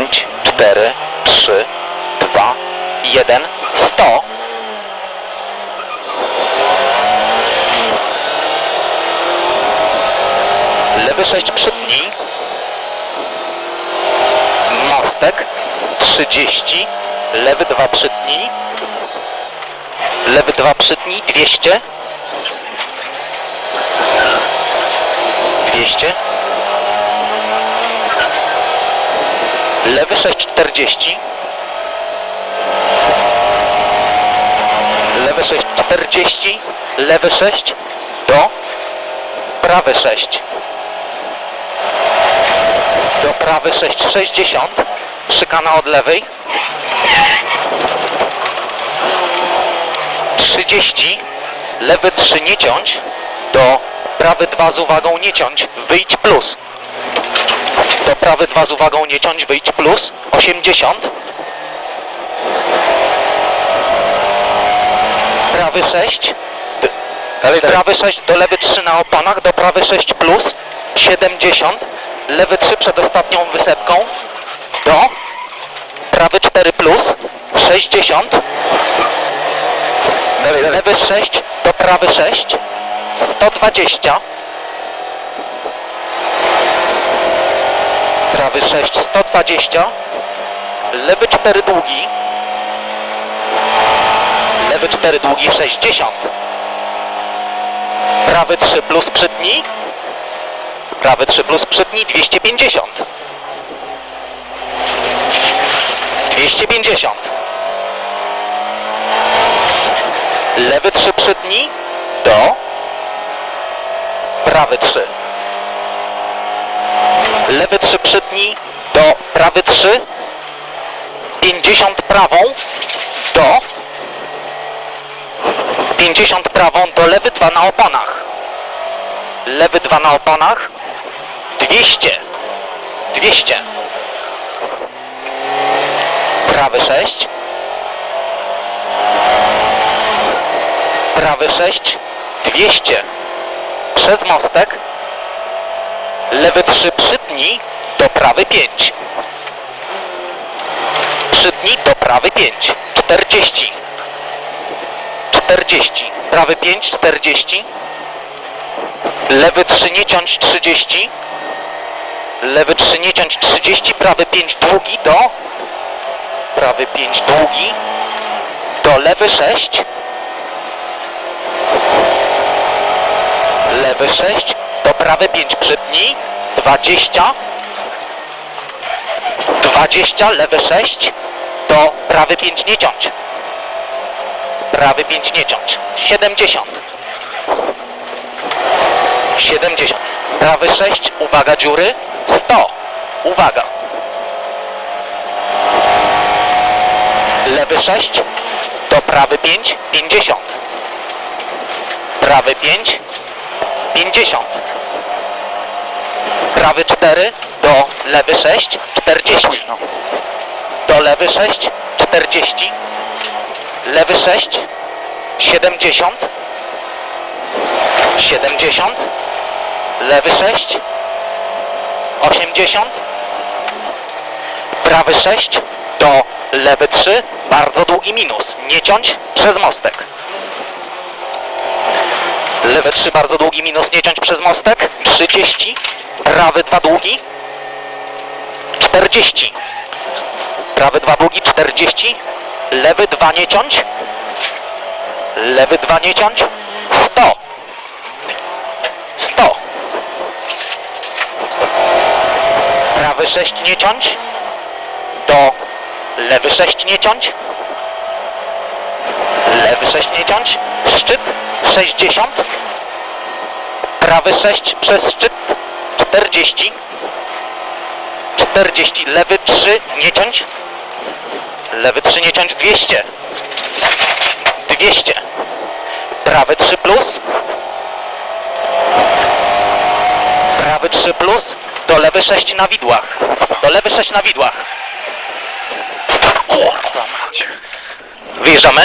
5, 4, 3, 2, 1, 100. Lewy 6 przytnij. Mostek 30. Lewy 2 przytnij. Lewy 2 przytnij 200. 200. Lewy 640. Lewy 640. Lewy 6 do prawy 6. Do prawy 660. Szykana od lewej. 30. Lewy 3 nie ciąć. Do prawy 2 z uwagą nie ciąć. Wyjdź plus. Do prawy 2 z uwagą nie ciąć. Wyjdź plus. 80. Prawy 6. D- Dalej, dalej. Prawy 6 do lewy 3 na oponach, do prawy 6 plus 70, lewy 3 przed ostatnią wysepką, do prawy 4 plus 60, Dalej, dalej. lewy 6 do prawy 6 120, prawy 6 120, lewy 4 długi, lewy 4 długi 60. Prawy 3 plus przytnij. Prawy 3 plus przytnij 250. 250. Lewy 3 przytnij do prawy 3. Lewy 3 przytnij do prawy 3. 50 prawą do 50 prawą do lewy 2 na oponach. Lewy 2 na oponach. 200. 200. Prawy 6. Prawy 6. 200. Przez mostek. Lewy 3 przytnij do prawy 5. Przytnij do prawy 5. 40. 40, prawy 5, 40, lewy 3 nie ciąć 30, lewy 3 nie ciąć 30, prawy 5 długi do, prawy 5 długi, do lewy 6, lewy 6, do prawy 5 przytnij, 20, 20, lewy 6, do prawy 5 nie ciąć prawy 5 nie ciąć. 70. 70. Prawy 6, uwaga dziury. 100. Uwaga. Lewy 6, do prawy 5, 50. Prawy 5, 50. Prawy 4, do lewy 6, 40. Do lewy 6, 40 lewy 6, 70, 70, lewy 6, 80, prawy 6, do lewy 3, bardzo długi minus, nie ciąć przez mostek. Lewy 3, bardzo długi minus, nie ciąć przez mostek, 30, prawy 2 długi, 40, prawy 2 długi, 40, lewy 2 nie ciąć, lewy 2 nie ciąć, 100, 100, prawy 6 nie ciąć, do. Lewy 6 nie ciąć, lewy 6 nie ciąć, szczyt 60, prawy 6 przez szczyt 40, 40, lewy 3 nie ciąć, Lewy 3 nie ciąć 200. 200. Prawy 3 plus. Prawy 3 plus. Do lewy 6 na widłach. Do lewy 6 na widłach. O, Wyjeżdżamy.